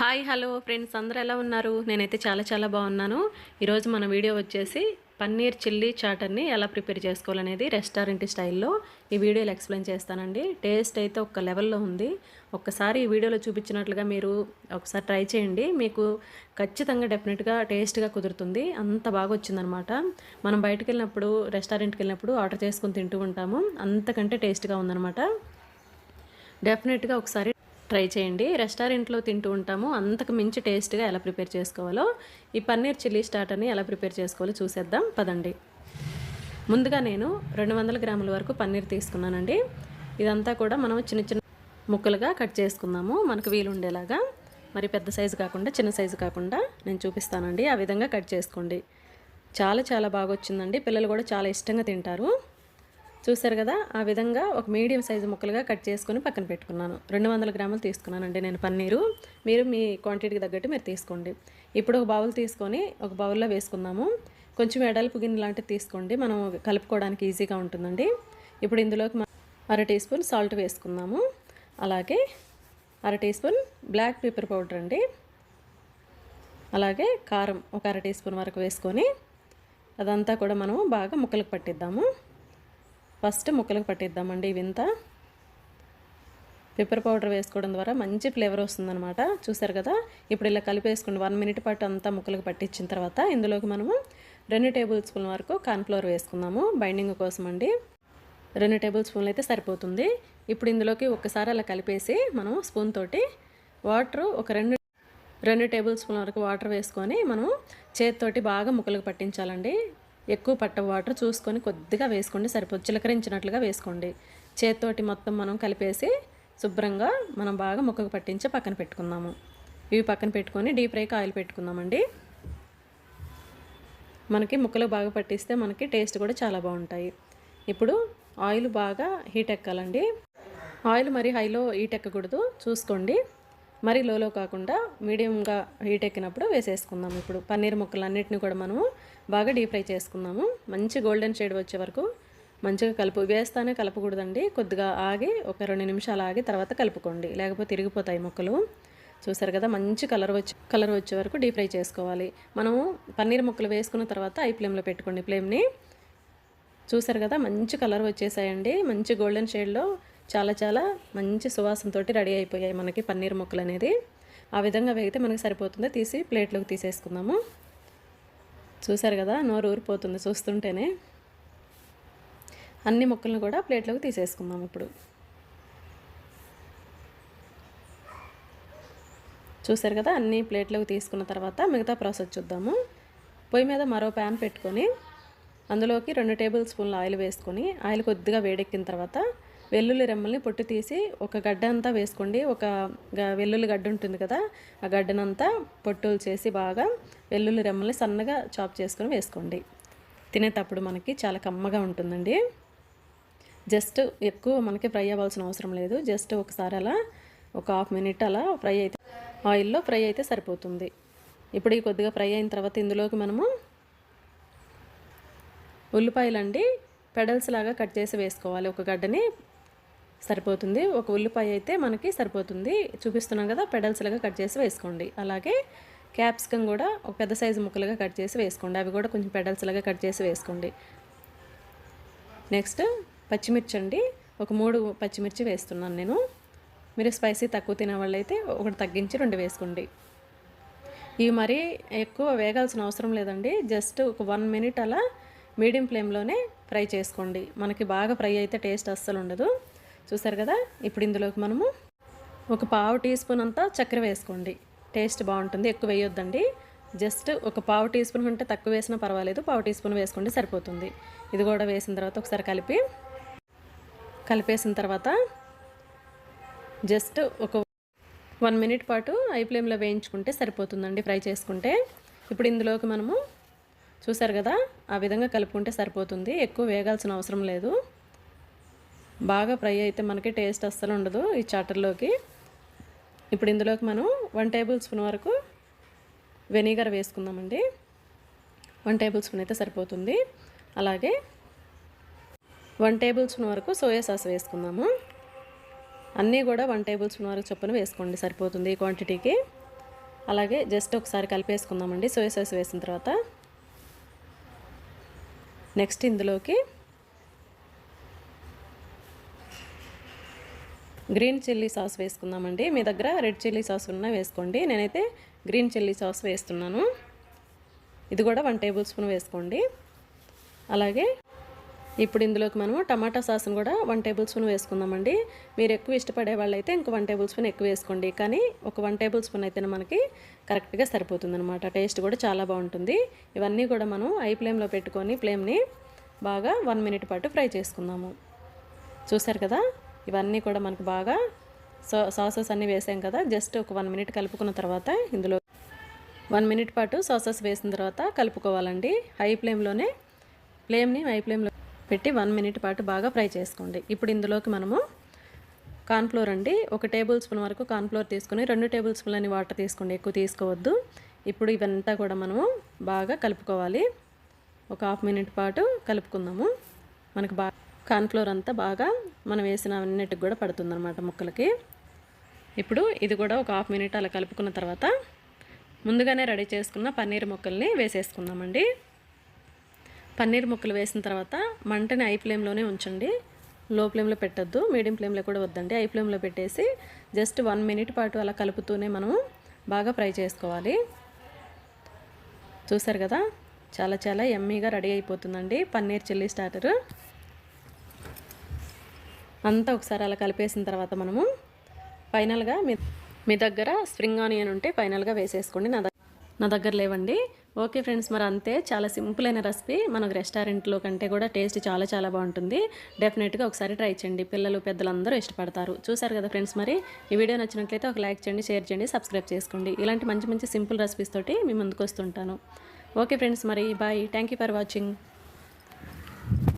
Hi hello friends అందరూ ఎలా ఉన్నారు? నేనైతే చాలా చాలా బాగున్నాను. ఈరోజు మన వీడియో వచ్చేసి పన్నీర్ చిల్లీ చాటర్ని ఎలా ప్రిపేర్ చేసుకోవాలనేది రెస్టారెంట్ స్టైల్లో ఈ వీడియోలో ఎక్స్ప్లెయిన్ చేస్తానండి. టేస్ట్ అయితే ఒక లెవెల్లో ఉంది. ఒక్కసారి ఈ వీడియోలో చూపించినట్లుగా మీరు ఒకసారి ట్రై చేయండి. మీకు ఖచ్చితంగా డెఫినెట్గా టేస్ట్గా కుదురుతుంది. అంత బాగా వచ్చిందనమాట. మనం బయటకు వెళ్ళినప్పుడు రెస్టారెంట్కి వెళ్ళినప్పుడు ఆర్డర్ చేసుకుని తింటూ ఉంటాము. అంతకంటే టేస్ట్గా ఉందన్నమాట డెఫినెట్గా ఒకసారి ట్రై చేయండి. రెస్టారెంట్లో తింటూ ఉంటాము. అంతకు మించి టేస్ట్గా ఎలా ప్రిపేర్ చేసుకోవాలో ఈ పన్నీర్ చిల్లీ స్టార్టర్ని ఎలా ప్రిపేర్ చేసుకోవాలో చూసేద్దాం. పదండి. ముందుగా నేను రెండు వందల గ్రాముల వరకు పన్నీర్ తీసుకున్నానండి. ఇదంతా కూడా మనం చిన్న చిన్న ముక్కలుగా కట్ చేసుకుందాము. మనకు వీలుండేలాగా. మరి పెద్ద సైజు కాకుండా చిన్న సైజు కాకుండా నేను చూపిస్తానండి. ఆ విధంగా కట్ చేసుకోండి. చాలా చాలా బాగా వచ్చిందండి. పిల్లలు కూడా చాలా ఇష్టంగా తింటారు. చూశారు కదా ఆ విధంగా ఒక మీడియం సైజు ముక్కలుగా కట్ చేసుకొని పక్కన పెట్టుకున్నాను. రెండు వందల గ్రాములు తీసుకున్నానండి నేను పన్నీరు. మీరు మీ క్వాంటిటీకి తగ్గట్టు మీరు తీసుకోండి. ఇప్పుడు ఒక బౌల్ తీసుకొని ఒక బౌల్లో వేసుకుందాము. కొంచెం ఎడల్పు గిన్నె లాంటివి తీసుకోండి. మనం కలుపుకోవడానికి ఈజీగా ఉంటుందండి. ఇప్పుడు ఇందులోకి అర టీ స్పూన్ సాల్ట్ వేసుకుందాము. అలాగే అర teaspoon black pepper powder అండి. అలాగే కారం ఒక అర టీ స్పూన్ వరకు వేసుకొని అదంతా కూడా మనం బాగా ముక్కలకు పట్టిద్దాము. ఫస్ట్ ముక్కలకు పట్టిద్దామండి ఇవింత. పెప్పర్ పౌడర్ వేసుకోవడం ద్వారా మంచి ఫ్లేవర్ వస్తుందన్నమాట. చూసారు కదా? ఇప్పుడు ఇలా కలిపేసుకోండి వన్ మినిట్ పాటు అంతా ముక్కలకు పట్టించిన తర్వాత ఇందులోకి మనము రెండు టేబుల్ స్పూన్ వరకు కార్న్ఫ్లోర్ వేసుకుందాము. బైండింగ్ కోసం అండి. రెండు టేబుల్ స్పూన్లు అయితే సరిపోతుంది. ఇప్పుడు ఇందులోకి ఒక్కసారి అలా కలిపేసి మనం స్పూన్ తోటి వాటర్ ఒక రెండు రెండు టేబుల్ స్పూన్ వరకు వాటర్ వేసుకొని మనం చేతితోటి బాగా ముక్కలకు పట్టించాలండి. ఎక్కువ పట్ట వాటర్ చూసుకొని కొద్దిగా వేసుకోండి. సరిపోదు. చిలకరించినట్లుగా వేసుకోండి. చేత్తోటి మొత్తం మనం కలిపేసి శుభ్రంగా మనం బాగా ముక్కకు పట్టించి పక్కన పెట్టుకుందాము. ఇవి పక్కన పెట్టుకొని డీప్ ఫ్రైకి ఆయిల్ పెట్టుకుందామండి. మనకి ముక్కలు బాగా పట్టిస్తే మనకి టేస్ట్ కూడా చాలా బాగుంటాయి. ఇప్పుడు ఆయిల్ బాగా హీట్ ఎక్కాలండి. ఆయిల్ మరి హైలో హీట్ ఎక్కకూడదు. చూసుకోండి. మరి లోలో కాకుండా మీడియంగా హీట్ ఎక్కినప్పుడు వేసేసుకుందాం. ఇప్పుడు పన్నీర్ ముక్కలు అన్నిటిని కూడా మనము బాగా డీప్ ఫ్రై చేసుకుందాము మంచి గోల్డెన్ షేడ్ వచ్చే వరకు మంచిగా కలుపు వేస్తానే కలపకూడదండి. కొద్దిగా ఆగి ఒక రెండు నిమిషాలు ఆగి తర్వాత కలుపుకోండి. లేకపోతే తిరిగిపోతాయి ముక్కలు. చూసారు కదా మంచి కలర్ వచ్చి కలర్ వచ్చే వరకు డీప్ ఫ్రై చేసుకోవాలి. మనము పన్నీర్ ముక్కలు వేసుకున్న తర్వాత ఐ ఫ్లేమ్లో పెట్టుకోండి ఫ్లేమ్ని. చూసారు కదా మంచి కలర్ వచ్చేసాయండి. మంచి గోల్డెన్ షేడ్లో చాలా చాలా మంచి సువాసనతో రెడీ అయిపోయాయి మనకి పన్నీర్ ముక్కలు అనేది ఆ విధంగా వేగితే మనకి సరిపోతుంది. తీసి ప్లేట్లోకి తీసేసుకుందాము. చూశారు కదా నోరు ఊరిపోతుంది చూస్తుంటేనే. అన్ని ముక్కలను కూడా ప్లేట్లోకి తీసేసుకుందాం ఇప్పుడు. చూశారు కదా అన్ని ప్లేట్లోకి తీసుకున్న తర్వాత మిగతా ప్రాసెస్ చూద్దాము. పొయ్యి మీద మరో ప్యాన్ పెట్టుకొని అందులోకి రెండు టేబుల్ స్పూన్ల ఆయిల్ వేసుకొని ఆయిల్ కొద్దిగా వేడెక్కిన తర్వాత వెల్లుల్లి రెమ్మల్ని పొట్టు తీసి ఒక గడ్డ అంతా వేసుకోండి. ఒక గ- వెల్లుల్లి గడ్డ ఉంటుంది కదా ఆ గడ్డనంతా పొట్టులు చేసి బాగా వెల్లుల్లి రెమ్మల్ని సన్నగా చాప్ చేసుకొని వేసుకోండి. తినేటప్పుడు మనకి చాలా కమ్మగా ఉంటుందండి. జస్ట్ ఎక్కువ మనకి ఫ్రై అవ్వాల్సిన అవసరం లేదు. జస్ట్ ఒకసారి అలా ఒక హాఫ్ మినిట్ అలా ఫ్రై అయితే ఆయిల్లో ఫ్రై అయితే సరిపోతుంది. ఇప్పుడు ఈ కొద్దిగా ఫ్రై అయిన తర్వాత ఇందులోకి మనము ఉల్లిపాయలండి పెడల్స్ లాగా కట్ చేసి వేసుకోవాలి. ఒక గడ్డని సరిపోతుంది. ఒక ఉల్లిపాయ అయితే మనకి సరిపోతుంది. చూపిస్తున్నాం కదా పెడల్స్లుగా కట్ చేసి వేసుకోండి. అలాగే క్యాప్సికమ్ కూడా ఒక పెద్ద సైజు ముక్కలుగా కట్ చేసి వేసుకోండి. అవి కూడా కొంచెం పెడల్స్లుగా కట్ చేసి వేసుకోండి. నెక్స్ట్ పచ్చిమిర్చి అండి. ఒక మూడు పచ్చిమిర్చి వేస్తున్నాను నేను. మీరు స్పైసీ తక్కువ తినే వాళ్ళైతే ఒకటి తగ్గించి రెండు వేసుకోండి. ఇవి మరీ ఎక్కువ వేగాల్సిన అవసరం లేదండి. జస్ట్ ఒక వన్ మినిట్ అలా మీడియం ఫ్లేమ్లోనే ఫ్రై చేసుకోండి. మనకి బాగా ఫ్రై అయితే టేస్ట్ అస్సలు ఉండదు. చూసారు కదా? ఇప్పుడు ఇందులోకి మనము ఒక పావు టీ స్పూన్ అంతా చక్కెర వేసుకోండి. టేస్ట్ బాగుంటుంది ఎక్కువ వేయొద్దండి. జస్ట్ ఒక పావు టీ స్పూన్ కంటే తక్కువ వేసినా పర్వాలేదు పావు టీ స్పూన్ వేసుకోండి సరిపోతుంది. ఇది కూడా వేసిన తర్వాత ఒకసారి కలిపి కలిపేసిన తర్వాత జస్ట్ ఒక వన్ మినిట్ పాటు ఐ ఫ్లేమ్లో వేయించుకుంటే సరిపోతుందండి ఫ్రై చేసుకుంటే. ఇప్పుడు ఇందులోకి మనము చూసారు కదా? ఆ విధంగా కలుపుకుంటే సరిపోతుంది ఎక్కువ వేగాల్సిన అవసరం లేదు. బాగా ఫ్రై అయితే మనకి టేస్ట్ అస్సలు ఉండదు ఈ చాటర్లోకి. ఇప్పుడు ఇందులోకి మనం వన్ టేబుల్ స్పూన్ వరకు వెనిగర్ వేసుకుందామండి. వన్ టేబుల్ స్పూన్ అయితే సరిపోతుంది. అలాగే వన్ టేబుల్ స్పూన్ వరకు సోయా సాస్ వేసుకుందాము. అన్నీ కూడా వన్ టేబుల్ స్పూన్ వరకు చొప్పున వేసుకోండి సరిపోతుంది ఈ క్వాంటిటీకి అలాగే జస్ట్ ఒకసారి కలిపేసుకుందామండి సోయా సాస్ వేసిన తర్వాత. నెక్స్ట్ ఇందులోకి గ్రీన్ చిల్లీ సాస్ వేసుకుందామండి. మీ దగ్గర రెడ్ చిల్లీ సాస్ ఉన్నా వేసుకోండి. నేనైతే గ్రీన్ చిల్లీ సాస్ వేస్తున్నాను. ఇది కూడా వన్ టేబుల్ స్పూన్ వేసుకోండి. అలాగే ఇప్పుడు ఇందులోకి మనము టమాటా సాస్ని కూడా వన్ టేబుల్ స్పూన్ వేసుకుందామండి. మీరు ఎక్కువ ఇష్టపడే వాళ్ళైతే ఇంకో వన్ టేబుల్ స్పూన్ ఎక్కువ వేసుకోండి. కానీ ఒక వన్ టేబుల్ స్పూన్ అయితే మనకి కరెక్ట్గా సరిపోతుంది అనమాట టేస్ట్ కూడా చాలా బాగుంటుంది. ఇవన్నీ కూడా మనం ఐ ఫ్లేమ్లో పెట్టుకొని ఫ్లేమ్ని బాగా వన్ మినిట్ పాటు ఫ్రై చేసుకుందాము. చూసారు కదా? ఇవన్నీ కూడా మనకు బాగా సో సాసెస్ అన్నీ వేసాం కదా జస్ట్ ఒక వన్ మినిట్ కలుపుకున్న తర్వాత ఇందులో వన్ మినిట్ పాటు సాసెస్ వేసిన తర్వాత కలుపుకోవాలండి. హై ఫ్లేమ్లోనే ఫ్లేమ్ని హై ఫ్లేమ్లో పెట్టి వన్ మినిట్ పాటు బాగా ఫ్రై చేసుకోండి. ఇప్పుడు ఇందులోకి మనము కార్న్ఫ్లోర్ అండి ఒక టేబుల్ స్పూన్ వరకు కార్న్ఫ్లోర్ తీసుకుని రెండు టేబుల్ స్పూన్లని వాటర్ తీసుకోండి ఎక్కువ తీసుకోవద్దు. ఇప్పుడు ఇవంతా కూడా మనము బాగా కలుపుకోవాలి. ఒక హాఫ్ మినిట్ పాటు కలుపుకుందాము. మనకు బాగా కార్న్ఫ్లోర్ అంతా బాగా మనం వేసిన అన్నిటికి కూడా పడుతుందన్నమాట ముక్కలకి. ఇప్పుడు ఇది కూడా ఒక హాఫ్ మినిట్ అలా కలుపుకున్న తర్వాత ముందుగానే రెడీ చేసుకున్న పన్నీర్ ముక్కల్ని వేసేసుకుందామండి. పన్నీర్ ముక్కలు వేసిన తర్వాత మంటని ఐ ఫ్లేమ్లోనే ఉంచండి. లో ఫ్లేమ్లో పెట్టద్దు మీడియం ఫ్లేమ్లో కూడా వద్దండి. ఐ ఫ్లేమ్లో పెట్టేసి జస్ట్ వన్ మినిట్ పాటు అలా కలుపుతూనే మనము బాగా ఫ్రై చేసుకోవాలి. చూసారు కదా? చాలా చాలా ఎమ్మీగా రెడీ అయిపోతుందండి పన్నీర్ చిల్లీ స్టార్టర్. అంతా ఒకసారి అలా కలిపేసిన తర్వాత మనము ఫైనల్గా మీ మీ దగ్గర స్ప్రింగ్ ఆనియన్ ఉంటే ఫైనల్గా వేసేసుకోండి. నా దగ్గర నా దగ్గర లేవండి. ఓకే ఫ్రెండ్స్ మరి అంతే చాలా సింపుల్ అయిన రెసిపీ. మనకు రెస్టారెంట్లో కంటే కూడా టేస్ట్ చాలా చాలా బాగుంటుంది. డెఫినెట్గా ఒకసారి ట్రై చేయండి. పిల్లలు పెద్దలందరూ ఇష్టపడతారు. చూసారు కదా ఫ్రెండ్స్ మరి? ఈ వీడియో నచ్చినట్లయితే ఒక లైక్ చేయండి షేర్ చేయండి సబ్స్క్రైబ్ చేసుకోండి. ఇలాంటి మంచి మంచి సింపుల్ రెసిపీస్ తోటి మీ ముందుకు వస్తుంటాను. ఓకే ఫ్రెండ్స్ మరి bye. Thank you for watching.